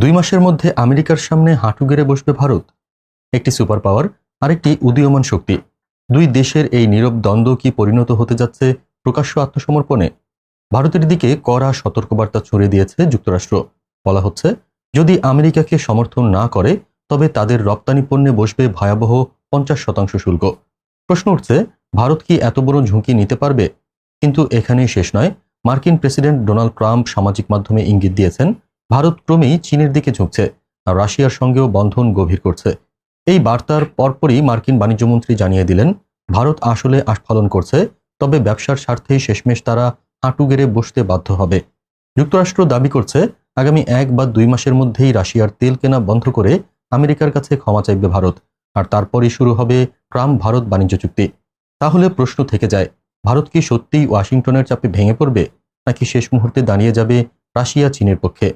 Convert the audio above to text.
দুই মাসের মধ্যে আমেরিকার সামনে হাঁটু গেড়ে বসবে ভারত, একটি সুপার পাওয়ার আরেকটি উদীয়মান শক্তি। দুই দেশের এই নীরব দ্বন্দ্ব কি পরিণত হতে যাচ্ছে প্রকাশ্য আত্মসমর্পণে? ভারতের দিকে কড়া সতর্কবার্তা ছড়িয়ে দিয়েছে যুক্তরাষ্ট্র। বলা হচ্ছে, যদি আমেরিকাকে সমর্থন না করে, তবে তাদের রপ্তানি পণ্যে বসবে ভয়াবহ পঞ্চাশ শতাংশ শুল্ক। প্রশ্ন উঠছে, ভারত কি এত বড় ঝুঁকি নিতে পারবে? কিন্তু এখানেই শেষ নয়। মার্কিন প্রেসিডেন্ট ডোনাল্ড ট্রাম্প সামাজিক মাধ্যমে ইঙ্গিত দিয়েছেন ভারত ক্রমেই চীনের দিকে ঝুঁকছে আর রাশিয়ার সঙ্গেও বন্ধন গভীর করছে। এই বার্তার পরপরই মার্কিন বাণিজ্যমন্ত্রী জানিয়ে দিলেন, ভারত আসলে আস্ফালন করছে, তবে ব্যবসার স্বার্থেই শেষমেশ তারা হাঁটু গেড়ে বসতে বাধ্য হবে। যুক্তরাষ্ট্র দাবি করছে, আগামী এক বা দুই মাসের মধ্যেই রাশিয়ার তেল কেনা বন্ধ করে আমেরিকার কাছে ক্ষমা চাইবে ভারত, আর তারপরই শুরু হবে ট্রাম্প ভারত বাণিজ্য চুক্তি। তাহলে প্রশ্ন থেকে যায়, ভারত কি সত্যিই ওয়াশিংটনের চাপে ভেঙে পড়বে, নাকি শেষ মুহূর্তে দাঁড়িয়ে যাবে রাশিয়া চীনের পক্ষে?